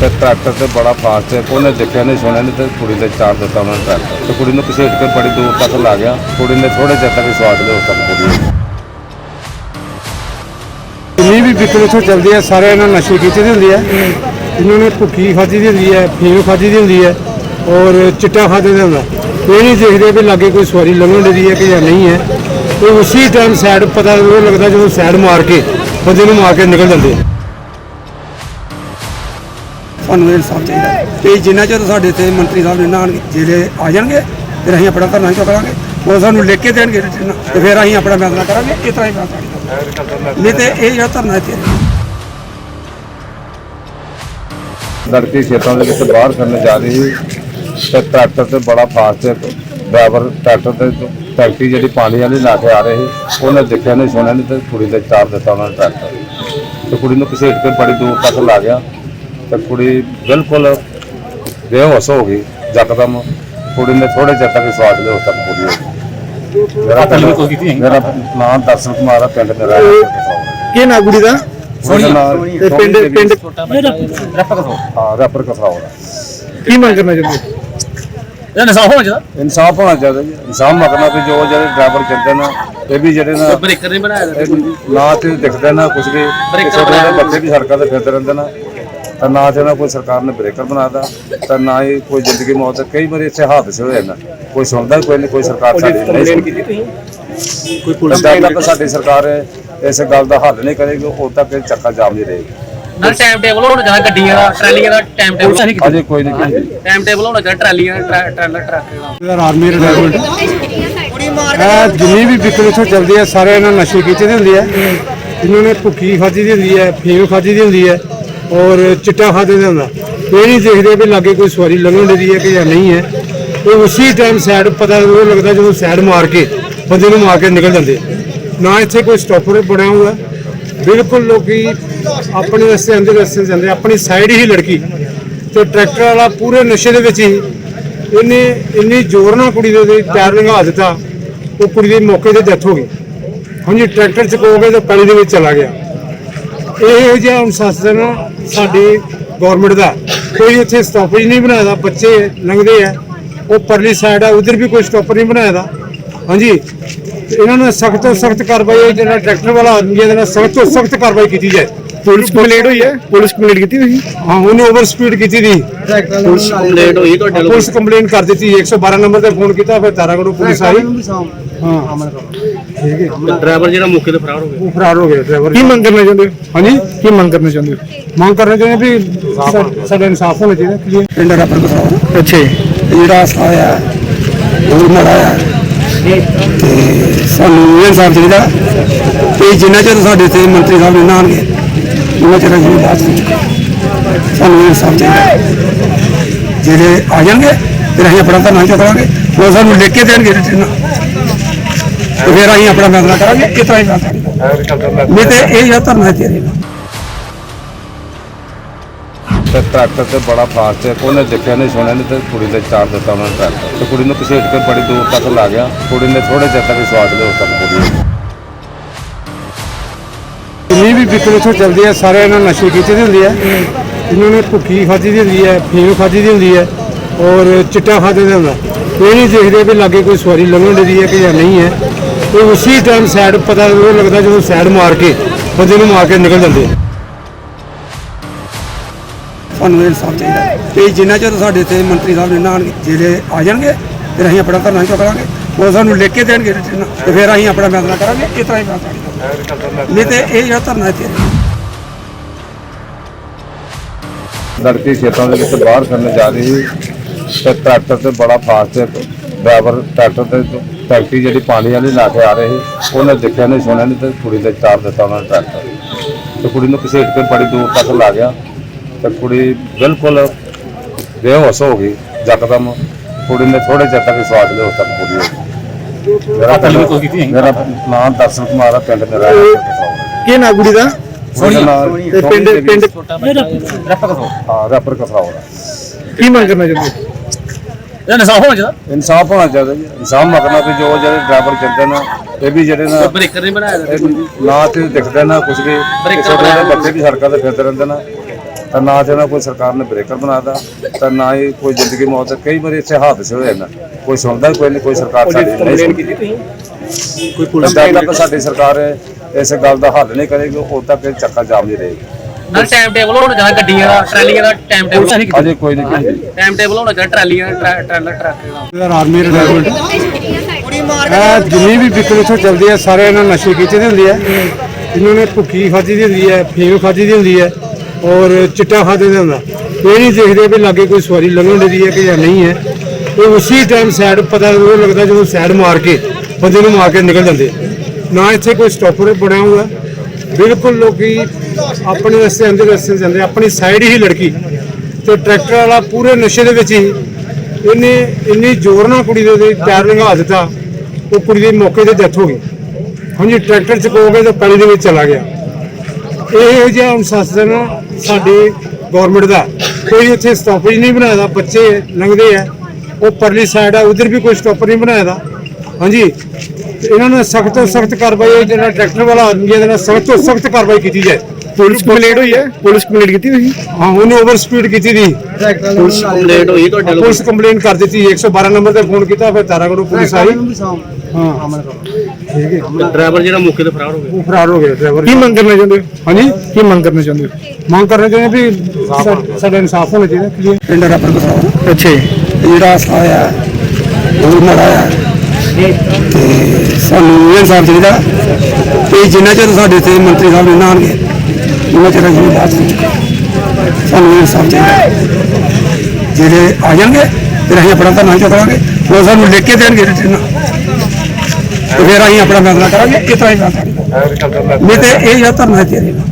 ਤੇ ਟਰੈਕਟਰ ਤੇ ਬੜਾ ਫਾਸਟ ਹੈ ਉਹਨੇ ਦੇਖਿਆ, ਨਹੀਂ ਸੁਣਿਆ, ਨਹੀਂ ਤੇ ਕੁੜੀ ਦੇ ਚਾਰ ਦਿੱਤਾ ਉਹਨਾਂ ਨੇ ਟਰੈਕਟਰ। ਤੇ ਕੁੜੀ ਨੂੰ ਘਸੀਟ ਕੇ ਬੜੀ ਦੂਰ ਤੱਕ ਲਾ ਗਿਆ। ਕੁੜੀ ਨੇ ਥੋੜੇ ਚਿਰ ਤੱਕ ਸਵਾਦ ਲਿਆ ਉਸ ਤੱਕ ਕੁੜੀ ਜਿੰਨੀ ਵੀ ਵਿਕਲ ਇੱਥੋਂ ਚੱਲਦੀ ਹੈ, ਸਾਰੇ ਇਹਨਾਂ ਨਸ਼ੇ ਕੀਤੇ ਦੇ ਹੁੰਦੇ ਆ ਇਹਨਾਂ ਨੇ ਭੁੱਕੀ ਖਾਦੀ ਦੀ ਹੁੰਦੀ ਹੈ, ਫੀਮ ਖਾਦੀ ਦੀ ਹੁੰਦੀ ਹੈ, ਔਰ ਚਿੱਟਾ ਖਾਦੇ ਦਾ ਹੁੰਦਾ ਇਹ ਨਹੀਂ ਦੇਖਦੇ ਵੀ ਲਾਗੇ ਕੋਈ ਸਵਾਰੀ ਲੰਘਣ ਦੀ ਹੈ ਕਿ ਜਾਂ ਨਹੀਂ ਹੈ। ਤੇ ਉਸੇ ਟਾਈਮ ਸਾਈਡ ਪਤਾ ਉਹ ਲੱਗਦਾ ਜਦੋਂ ਸਾਈਡ ਮਾਰ ਕੇ, ਬੰਦੇ ਨੂੰ ਮਾਰ ਕੇ ਨਿਕਲ ਜਾਂਦੇ ਸਾਨੂੰ ਇਨਸਾਫ ਚਾਹੀਦਾ ਹੈ। ਤੇ ਜਿੰਨਾ ਚਿਰ ਸਾਡੇ ਤੇ ਮੰਤਰੀ ਸਾਹਿਬ ਨੇ ਨਾ ਜਿਹੜੇ ਆ ਜਾਣਗੇ, ਫਿਰ ਅਸੀਂ ਆਪਣਾ ਧਰਨਾ ਚੁੱਕ ਉਹ ਸਾਨੂੰ ਲਿਖ ਕੇ ਦੇਣਗੇ ਤੇ ਫਿਰ ਅਸੀਂ ਆਪਣਾ ਫੈਸਲਾ ਕਰਾਂਗੇ, ਇਸ ਤਰ੍ਹਾਂ ਹੀ ਫੈਸਲਾ ਨਹੀਂ ਤੇ ਇਹ ਜਿਹੜਾ ਧਰਨਾ ਇੱਥੇ ਲੜਕੀ ਖੇਤਾਂ ਦੇ ਵਿੱਚ ਬਾਹਰ ਕਰਨ ਜਾ ਰਹੀ ਸੀ, ਤੇ ਟਰੈਕਟਰ ਤੇ ਬੜਾ ਫਾਸਟ ਡਰਾਈਵਰ ਟਰੈਕਟਰ ਤੇ ਟੈਕਸੀ ਜਿਹੜੀ ਪਾਣੀ ਵਾਲੀ ਲਾ ਕੇ ਆ ਰਹੇ ਉਹਨੇ ਦੇਖਿਆ ਨਹੀਂ, ਸੁਣਿਆ ਨਹੀਂ ਤੇ ਕੁੜੀ ਤੇ ਚਾਰ ਦਿੱਤਾ ਉਹਨਾਂ ਨੇ ਟਰੈਕਟਰ। ਤੇ ਕੁੜੀ ਨੂੰ ਘਸੀਟ ਕੇ ਬੜੀ ਦੂਰ ਤੱਕ ਲਾ ਗਿਆ। ਤੇ ਕੁੜੀ ਬਿਲਕੁਲ ਬੇਹੋਸ਼ ਹੋ ਗਈ ਯਕਦਮ ਕੁੜੀ ਨੇ ਥੋੜੇ ਚਿਰ ਤੱਕ ਸਵਾਦ ਉਸ ਤੱਕ ਪੂਰੀ ਹੋ ਗਈ। ਮੇਰਾ ਪਿੰਡ- ਮੇਰਾ ਨਾਮ ਦਰਸ਼ਨ ਕੁਮਾਰ ਆ ਪਿੰਡ ਮੇਰਾ। ਕੀ ਨਾ ਗੁੜੀ ਦਾ? ਨਾਮ ਤੇ ਪਿੰਡ ਪਿੰਡ ਹਾਂ। ਰੈਪਰ ਕਸਰਾਉ ਦਾ ਕੀ ਮੰਗ ਕਰਨਾ ਚਾਹੁੰਦੇ ਇਨਸਾਫ ਹੋਣਾ ਚਾਹੀਦਾ। ਇਨਸਾਫ ਹੋਣਾ ਚਾਹੀਦਾ ਜੀ। ਇਨਸਾਫ ਮੰਗਣਾ ਵੀ ਜੋ ਜਿਹੜੇ ਡਰਾਈਵਰ ਚੱਲਦੇ ਨੇ ਇਹ ਵੀ ਜਿਹੜੇ ਨਾ ਬ੍ਰੇਕਰ ਨਹੀਂ ਬਣਾਇਆ ਨਾ ਤੇ ਦਿਖਦੇ ਨਾ ਕੁਝ ਵੀ। ਕਿਸੇ ਵੇਲੇ ਬੱਚੇ ਵੀ ਸੜਕਾਂ ਤੇ ਫਿਰਦੇ ਰਹਿੰਦੇ ਨੇ। ਤਾਂ ਨਾ ਤੇ ਨਾ ਕੋਈ ਸਰਕਾਰ ਨੇ ਬ੍ਰੇਕਰ ਬਣਾਦਾ ਤਾਂ ਨਾ ਹੀ ਕੋਈ ਜ਼ਿੰਦਗੀ ਮੌਤ ਕਈ ਵਾਰੀ ਇੱਥੇ ਹਾਦਸੇ ਹੋਏ ਨੇ। ਕੋਈ ਸੁਣਦਾ ਹੀ ਕੋਈ ਨਹੀਂ ਕੋਈ ਸਰਕਾਰ ਸਾਡੀ ਨਹੀਂ ਸੁਣਦੀ। ਕੋਈ ਪੁਲਿਸ ਤੱਕ ਸਾਡੀ ਸਰਕਾਰ ਇਸ ਗੱਲ ਦਾ ਹੱਲ ਨਹੀਂ ਕਰੇਗੀ ਉਦੋਂ ਤੱਕ ਇਹ ਚੱਕਾ ਜਾਮ ਨਹੀਂ ਰਹੇਗੀ। ਨਾਲ ਟਾਈਮ ਟੇਬਲ ਹੋਣਾ ਚਾਹੀਦਾ ਗੱਡੀਆਂ ਦਾ ਟਰਾਲੀਆਂ ਦਾ ਟਾਈਮ ਟੇਬਲ ਅਜੇ ਕੋਈ ਨਹੀਂ ਟਾਈਮ ਟੇਬਲ ਹੋਣਾ ਚਾਹੀਦਾ ਟਰਾਲੀਆਂ ਦਾ ਟਰਾ- ਟਰਾਲਾ ਟਰੱਕ ਦਾ। ਆਰਮੀ ਰਿਟਾਇਰਮੈਂਟ ਇਹ ਜਿੰਨੀ ਵੀ ਵਿਕਲ ਇੱਥੋਂ ਚੱਲਦੀ ਹੈ ਸਾਰੇ ਇਹਨਾਂ ਨਸ਼ੇ ਕੀਤੇ ਦੇ ਹੁੰਦੇ ਆ। ਇਹਨਾਂ ਨੇ ਭੁੱਕੀ ਖਾਦੀ ਦੀ ਹੁੰਦੀ ਹੈ ਫੀਮ ਖਾਦੀ ਦੀ ਹੁੰਦੀ ਹੈ ਔਰ ਚਿੱਟਾ ਖਾਦੇ ਦਾ ਹੁੰਦਾ ਇਹ ਨਹੀਂ ਦੇਖਦੇ ਵੀ ਲਾਗੇ ਕੋਈ ਸਵਾਰੀ ਲੰਘਣ ਦੀ ਹੈ ਕਿ ਜਾਂ ਨਹੀਂ ਹੈ। ਤੇ ਉਸੇ ਟਾਈਮ ਸਾਈਡ ਪਤਾ ਉਹ ਲੱਗਦਾ ਜਦੋਂ ਸਾਈਡ ਮਾਰ ਕੇ ਬੰਦੇ ਨੂੰ ਮਾਰ ਕੇ ਨਿਕਲ ਜਾਂਦੇ। ਨਾ ਇੱਥੇ ਕੋਈ ਸਟਾਪਰ ਬਣਿਆ ਹੋਇਆ। ਬਿਲਕੁਲ ਲੋਕੀ ਆਪਣੇ ਰਸਤੇ ਅੰਦਰ ਰਸਤੇ ਜਾਂਦੇ, ਆਪਣੀ ਸਾਈਡ ਹੀ ਲੜਕੀ। ਤੇ ਟਰੈਕਟਰ ਵਾਲਾ ਪੂਰੇ ਨਸ਼ੇ ਦੇ ਵਿੱਚ ਹੀ। ਇਹਨੇ ਇੰਨੀ ਜ਼ੋਰ ਨਾਲ ਕੁੜੀ ਦੇ ਟਾਇਰ ਲੰਘਾ ਦਿੱਤਾ। ਉਹ ਕੁੜੀ ਦੀ ਮੌਕੇ ਤੇ ਡੈਥ ਹੋ ਗਈ। ਹਾਂਜੀ ਟਰੈਕਟਰ ਚਕੋਗੇ ਤਾਂ ਪਾਣੀ ਦੇ ਵਿੱਚ ਚਲਾ ਗਿਆ। ਇਹੋ ਜਿਹਾ ਅਨੁਸ਼ਾਸਨ ਸਾਡੀ ਗਵਰਨਮੈਂਟ ਦਾ ਕੋਈ ਇੱਥੇ ਸਟਾਪੇਜ ਨਹੀਂ ਬਣਾਇਆ। ਬੱਚੇ ਲੰਘਦੇ ਆ। ਉਹ ਪਰਲੀ ਸਾਈਡ ਆ, ਉਧਰ ਵੀ ਕੋਈ ਸਟਾਪਰ ਨਹੀਂ ਬਣਾਇਆ ਹਾਂਜੀ। ਇਹਨਾਂ ਨੂੰ ਸਖਤ ਤੋਂ ਸਖਤ ਕਾਰਵਾਈ ਹੈ ਜਿਹੜਾ ਟਰੈਕਟਰ ਵਾਲਾ ਆਦਮੀ ਹੈ ਇਹਦੇ ਨਾਲ ਸਖਤ ਤੋਂ ਸਖਤ ਕਾਰਵਾਈ ਕੀਤੀ ਜਾਏ। ਪੁਲਿਸ ਕੰਪਲੇਂਟ ਹੋਈ ਹੈ? ਪੁਲਿਸ ਕੰਪਲੇਂਟ ਕੀਤੀ ਹੋਈ ਹਾਂ ਉਹਨੇ ਓਵਰ ਸਪੀਡ ਕੀਤੀ ਦੀ। ਪੁਲਿਸ ਕੰਪਲੇਂਟ ਹੋਈ ਤੁਹਾਡੇ ਵੱਲੋਂ। ਪੁਲਿਸ ਕੰਪਲੇਂਟ ਕਰ ਦਿੱਤੀ 112 ਨੰਬਰ ਤੇ ਫੋਨ ਕੀਤਾ ਫਿਰ ਤਾਰਾਗੜ੍ਹ ਪੁਲਿਸ ਆਈ। ਹਾਂ। ਠੀਕ ਹੈ। ਡਰਾਈਵਰ ਜਿਹੜਾ ਮੌਕੇ ਤੇ ਫਰਾਰ ਹੋ ਗਿਆ। ਉਹ ਫਰਾਰ ਹੋ ਗਿਆ ਡਰਾਈਵਰ ਕੀ ਮੰਗ ਕਰਨਾ ਚਾਹੁੰਦੇ ਹੋ? ਹਾਂਜੀ? ਕੀ ਮੰਗ ਕਰਨਾ ਚਾਹੁੰਦੇ ਹੋ? ਮੰਗ ਕਰਨਾ ਚਾਹੁੰਦੇ ਵੀ ਸਾਡਾ ਇਨਸਾਫ ਹੋਣਾ ਚਾਹੀਦਾ ਕਲੀਅਰ ਪਿੰਡ ਬਸਾਓ ਅੱਛਾ ਜਿਹੜਾ ਉਹ ਮਾੜਾ ਆ ਤੇ ਸਾਨੂੰ ਇਨਸਾਫ ਚਾਹੀਦਾ। ਤੇ ਜਿੰਨਾ ਚਿਰ ਸਾਡੇ ਤੇ ਮੰਤਰੀ ਸਾਹਿਬ ਨੇ ਨਾ ਆਉਣਗੇ ਚਿਰ ਅਸੀਂ ਬਾਤ ਨਹੀਂ ਸਾਨੂੰ ਇਨਸਾਫ ਚਾਹੀਦਾ। ਜਿਹੜੇ ਆ ਜਾਣਗੇ, ਫਿਰ ਅਸੀਂ ਆਪਣਾ ਧਰਨਾ ਚੁੱਕਾਂਗੇ ਉਹ ਸਾਨੂੰ ਲਿਖ ਕੇ ਦੇਣਗੇ ਰਿਟਰਨ ਫਿਰ ਅਸੀਂ ਆਪਣਾ ਫੈਸਲਾ ਕਰਾਂਗੇ, ਇਸ ਤਰ੍ਹਾਂ ਹੀ ਫੈਸਲਾ ਨਹੀਂ ਤੇ ਇਹ ਜਿਹੜਾ ਧਰਨਾ ਇੱਥੇ ਤੇ ਟਰੈਕਟਰ ਤੇ ਬੜਾ ਫਾਸਟ ਹੈ ਉਹਨੇ ਦੇਖਿਆ, ਨਹੀਂ ਸੁਣਿਆ, ਨਹੀਂ ਤੇ ਕੁੜੀ ਤੇ ਚਾਰ ਦਿੱਤਾ ਉਹਨਾਂ ਨੇ ਟਰੈਕਟਰ। ਤੇ ਕੁੜੀ ਨੂੰ ਘਸੀਟ ਕੇ ਬੜੀ ਦੂਰ ਤੱਕ ਲਾ ਗਿਆ। ਕੁੜੀ ਨੇ ਥੋੜੇ ਚਿਰ ਤੱਕ ਸਵਾਦ ਲਿਆ ਉਸ ਤੱਕ ਪੂਰੀ ਵੀ ਵਿਕਲ ਇੱਥੋਂ ਚੱਲਦੀ ਹੈ ਸਾਰੇ ਇਹਨਾਂ ਨਸ਼ੇ ਕੀਤੇ ਦੇ ਹੁੰਦੇ ਆ। ਇਹਨਾਂ ਨੇ ਭੁੱਕੀ ਖਾਦੀ ਦੀ ਹੁੰਦੀ ਹੈ ਫੀਮ ਖਾਦੀ ਦੀ ਹੁੰਦੀ ਹੈ ਔਰ ਚਿੱਟਾ ਖਾਦੇ ਦਾ ਹੁੰਦਾ। ਇਹ ਨਹੀਂ ਦੇਖਦੇ ਵੀ ਲਾਗੇ ਕੋਈ ਸਵਾਰੀ ਲੰਘਣ ਦੀ ਹੈ ਕਿ ਜਾਂ ਨਹੀਂ ਹੈ ਤੇ ਉਸੇ ਟਾਈਮ ਸਾਈਡ ਪਤਾ ਉਹ ਲੱਗਦਾ ਜਦੋਂ ਸਾਈਡ ਮਾਰ ਕੇ ਬੰਦੇ ਨੂੰ ਮਾਰ ਕੇ ਨਿਕਲ ਜਾਂਦੇ ਆ। ਸਾਨੂੰ ਇਨਸਾਫ ਚਾਹੀਦਾ। ਹੈ ਤੇ ਜਿੰਨਾ ਚਿਰ ਸਾਡੇ ਤੇ ਮੰਤਰੀ ਸਾਹਿਬ ਨੇ ਨਾ ਜਿਹੜੇ ਆ ਜਾਣਗੇ, ਫਿਰ ਅਸੀਂ ਆਪਣਾ ਧਰਨਾ ਚੁੱਕਾਂਗੇ ਉਹ ਸਾਨੂੰ ਲਿਖ ਕੇ ਦੇਣਗੇ ਰਿਟਰਨ ਤੇ ਫਿਰ ਅਸੀਂ ਆਪਣਾ ਫੈਸਲਾ ਕਰਾਂਗੇ ਇਸ ਤਰ੍ਹਾਂ ਹੀ ਫੈਸਲਾ ਨਹੀਂ ਤੇ ਇਹ ਜਿਹੜਾ ਧਰਨਾ ਇੱਥੇ ਰਹੇਗਾ। ਖੇਤਾਂ ਦੇ ਵਿੱਚ ਬਾਹਰ ਕਰਨ ਜਾ ਰਹੀ ਸੀ ਤੇ ਟਰੈਕਟਰ ਤੇ ਬੜਾ ਫਾਸਟ ਡਰਾਈਵਰ ਟਰੈਕਟਰ ਤੇ ਟੈਕਸੀ ਜਿਹੜੀ ਪਾਣੀ ਵਾਲੀ ਲਾ ਕੇ ਆ ਰਹੇ ਉਹਨੇ ਦੇਖਿਆ ਨਹੀਂ, ਸੁਣਿਆ ਨਹੀਂ ਤੇ ਕੁੜੀ ਤੇ ਚਾਰ ਦਿੱਤਾ ਉਹਨਾਂ ਨੇ ਟਰੈਕਟਰ। ਤੇ ਕੁੜੀ ਨੂੰ ਘਸੀਟ ਕੇ ਬੜੀ ਦੂਰ ਤੱਕ ਲਾ ਗਿਆ ਤੇ ਕੁੜੀ ਬਿਲਕੁਲ ਬੇਹੋਸ਼ ਹੋ ਗਈ ਜਕਦਮ ਕੁੜੀ ਨੇ ਥੋੜੇ ਚਿਰ ਤੱਕ ਸਵਾਦ ਲਿਆ ਉਸ ਤੱਕ ਪੂਰੀ ਹੋ ਗਈ ਮੇਰਾ ਪਿੰਡ- ਮੇਰਾ ਨਾਮ ਦਰਸ਼ਨ ਕੁਮਾਰ ਆ ਪਿੰਡ ਮੇਰਾ ਹੈ। ਕੀ ਨਾ ਗੁੜੀ ਦਾ? ਨਾਮ ਤੇ ਪਿੰਡ ਪਿੰਡ ਹਾਂ ਰੈਪਰ ਕਸਰਾਉ ਦਾ ਕੀ ਮੰਗ ਕਰਨਾ ਚਾਹੁੰਦੇ ਹੋ? ਇਨਸਾਫ ਹੋਣਾ ਚਾਹੀਦਾ? ਇਨਸਾਫ ਹੋਣਾ ਚਾਹੀਦਾ ਜੀ। ਇਨਸਾਫ ਮੰਗਣਾ ਵੀ ਜੋ ਜਿਹੜੇ ਡਰਾਈਵਰ ਚੱਲਦੇ ਨੇ ਇਹ ਵੀ ਜਿਹੜੇ ਨਾ ਬ੍ਰੇਕਰ ਨਹੀਂ ਬਣਾਇਆ ਨਾ ਤੇ ਦਿਖਦੇ ਨਾ ਕੁਝ ਵੀ। ਕਿਸੇ ਵੇਲੇ ਬੱਚੇ ਵੀ ਸੜਕਾਂ ਤੇ ਫਿਰਦੇ ਰਹਿੰਦੇ ਨੇ। ਤਾਂ ਨਾ ਤੇ ਕੋਈ ਸਰਕਾਰ ਨੇ ਬ੍ਰੇਕਰ ਬਣਾਦਾ ਤਾਂ ਨਾ ਹੀ ਕੋਈ ਜ਼ਿੰਦਗੀ ਮੌਤ ਕਈ ਵਾਰੀ ਇੱਥੇ ਹਾਦਸੇ ਹੋਏ ਨੇ ਕੋਈ ਸੁਣਦਾ ਕੋਈ ਨਹੀਂ ਕੋਈ ਸਰਕਾਰ ਸਾਡੀ ਨਹੀਂ ਸੁਣਦੀ। ਕੋਈ ਪੁਲਿਸ ਤੱਕ ਸਾਡੀ ਸਰਕਾਰ ਇਸ ਗੱਲ ਦਾ ਹੱਲ ਨਹੀਂ ਕਰੇਗੀ ਉਦੋਂ ਤੱਕ ਇਹ ਚੱਕਾ ਜਾਮ ਨਹੀਂ ਰਹੇਗੀ। ਨਾਲ ਟਾਈਮ ਟੇਬਲ ਹੋਣਾ ਚਾਹੀਦਾ ਗੱਡੀਆਂ ਦਾ ਟਰਾਲੀਆਂ ਦਾ ਟਾਈਮ ਟੇਬਲ ਅਜੇ ਕੋਈ ਨਹੀਂ ਕੀਤੀ ਟਾਈਮ ਟੇਬਲ ਹੋਣਾ ਚਾਹੀਦਾ ਟਰਾਲੀਆਂ ਦਾ ਟਰਾ- ਟਰਾਲਾ ਟਰੱਕ ਦਾ। ਆਰਮੀ ਰਿਟਾਇਰਮੈਂਟ ਜਿੰਨੀ ਵੀ ਵਿਕਲ ਇੱਥੋਂ ਚੱਲਦੀ ਹੈ ਸਾਰੇ ਇਹਨਾਂ ਨਸ਼ੇ ਕੀਤੇ ਦੀ ਹੁੰਦੀ ਹੈ ਇਹਨਾਂ ਨੇ ਭੁੱਕੀ ਖਾਦੀ ਦੀ ਹੁੰਦੀ ਹੈ ਫੀਮ ਖਾਦੀ ਦੀ ਹੁੰਦੀ ਹੈ। ਔਰ ਚਿੱਟਾ ਖਾਦੇ ਦਾ ਹੁੰਦਾ ਇਹ ਨਹੀਂ ਦੇਖਦੇ ਵੀ ਲਾਗੇ ਕੋਈ ਸਵਾਰੀ ਲੰਘਣ ਦੀ ਹੈ ਕਿ ਜਾਂ ਨਹੀਂ ਹੈ। ਉਹ ਉਸੇ ਟਾਈਮ ਸਾਈਡ ਪਤਾ ਉਹ ਲੱਗਦਾ ਜਦੋਂ ਸਾਈਡ ਮਾਰ ਕੇ ਬੰਦੇ ਨੂੰ ਮਾਰ ਕੇ ਨਿਕਲ ਜਾਂਦੇ। ਨਾ ਇੱਥੇ ਕੋਈ ਸਟਾਪਰ ਬਣਿਆ ਹੋਇਆ। ਬਿਲਕੁਲ ਲੋਕੀ ਆਪਣੇ ਰਸਤੇ ਅੰਦਰ ਰਸਤੇ ਜਾਂਦੇ। ਆਪਣੀ ਸਾਈਡ ਹੀ ਲੜਕੀ। ਤੇ ਟਰੈਕਟਰ ਵਾਲਾ ਪੂਰੇ ਨਸ਼ੇ ਦੇ ਵਿੱਚ ਹੀ। ਇਹਨੇ ਇੰਨੀ ਜ਼ੋਰ ਨਾਲ ਕੁੜੀ ਦੇ ਉਹਦੇ ਪੈਰ ਲੰਘਾ ਦਿੱਤਾ। ਉਹ ਕੁੜੀ ਦੀ ਮੌਕੇ ਤੇ ਡੈਥ ਹੋ ਗਈ। ਹਾਂਜੀ ਟਰੈਕਟਰ ਚੁਕੋ ਕੇ ਤੇ ਪਾਣੀ ਦੇ ਵਿੱਚ ਚਲਾ ਗਿਆ। ਇਹ ਜਿਹਾ ਅਨੁਸ਼ਾਸਨ ਸਾਡੀ ਗਵਰਨਮੈਂਟ ਦਾ ਕੋਈ ਇੱਥੇ ਸਟਾਪੇਜ ਨਹੀਂ ਬਣਾਇਆ। ਬੱਚੇ ਲੰਘਦੇ ਆ। ਉਹ ਪਰਲੀ ਸਾਈਡ ਆ ਉਧਰ ਵੀ ਕੋਈ ਸਟਾਪਰ ਨਹੀਂ ਬਣਾਇਆ। ਦਾ ਹਾਂਜੀ। ਇਹਨਾਂ ਨੂੰ ਸਖਤ ਤੋਂ ਸਖਤ ਕਾਰਵਾਈ ਹੋਈ ਜਿਹੜਾ ਟਰੈਕਟਰ ਵਾਲਾ ਆਦਮੀ ਇਹਦੇ ਨਾਲ ਸਖਤ ਤੋਂ ਸਖਤ ਕਾਰਵਾਈ ਕੀਤੀ ਜਾਏ। ਪੁਲਿਸ ਕੰਪਲੇਂਟ ਹੋਈ ਹੈ? ਪੁਲਿਸ ਕੰਪਲੇਂਟ ਕੀਤੀ ਹੋਈ ਹਾਂ ਉਹਨੇ ਓਵਰ ਸਪੀਡ ਕੀਤੀ ਦੀ। ਪੁਲਿਸ ਕੰਪਲੇਂਟ ਹੋਈ ਤੁਹਾਡੇ ਪੁਲਿਸ ਕੰਪਲੇਂਟ ਕਰ ਦਿੱਤੀ। 112 ਨੰਬਰ ਤੇ ਫੋਨ ਕੀਤਾ ਫਿਰ ਤਾਰਾਗੜ੍ਹ ਪੁਲਿਸ ਆਈ। ਹਾਂ। ਠੀਕ ਹੈ। ਡਰਾਈਵਰ ਜਿਹੜਾ ਮੌਕੇ ਤੇ ਫਰਾਰ ਹੋ ਗਿਆ। ਉਹ ਫਰਾਰ ਹੋ ਗਿਆ ਡਰਾਈਵਰ ਕੀ ਮੰਗ ਕਰਨਾ ਚਾਹੁੰਦੇ ਹੋ? ਹਾਂਜੀ? ਕੀ ਮੰਗ ਕਰਨਾ ਚਾਹੁੰਦੇ ਹੋ? ਮੰਗ ਕਰਨਾ ਚਾਹੁੰਦੇ ਵੀ ਸਾ- ਸਾਡਾ ਇਨਸਾਫ ਹੋਣਾ ਚਾਹੀਦਾ clear। ਪਿੰਡ ਰਾਪਰ ਬਸਾਓ ਅੱਛਾ ਜੀ। ਜਿਹੜਾ ਹਾਦਸਾ ਹੋਇਆ ਉਹ ਮਾੜਾ ਆ ਤੇ ਸਾਨੂੰ ਇਹ ਇਨਸਾਫ ਚਾਹੀਦਾ ਤੇ ਜਿੰਨਾ ਚਿਰ ਸਾਡੇ ਤੇ ਮੰਤਰੀ ਸਾਹਿਬ ਨਹੀਂ ਨਾ ਆਉਣਗੇ ਉਹਨਾਂ ਚਿਰ ਅਸੀਂ ਬਾਤ ਨਹੀਂ ਸਾਨੂੰ ਇਹ ਇਨਸਾਫ ਚਾਹੀਦਾ। ਜਿਹੜੇ ਆ ਜਾਣਗੇ ਫਿਰ ਅਸੀਂ ਆਪਣਾ ਧਰਨਾ ਚੁੱਕਾਂਗੇ ਉਹ ਸਾਨੂੰ ਲਿਖ ਕੇ ਦੇਣਗੇ ਰਿਟਰਨ ਤੇ ਫਿਰ ਅਸੀਂ ਆਪਣਾ ਫੈਸਲਾ ਕਰਾਂਗੇ ਇਹ ਤਾਂ ਹੀ ਫੈਸਲਾ ਨਹੀਂ ਤੇ ਇਹ ਜਾਂ ਧਰਨਾ ਤੇ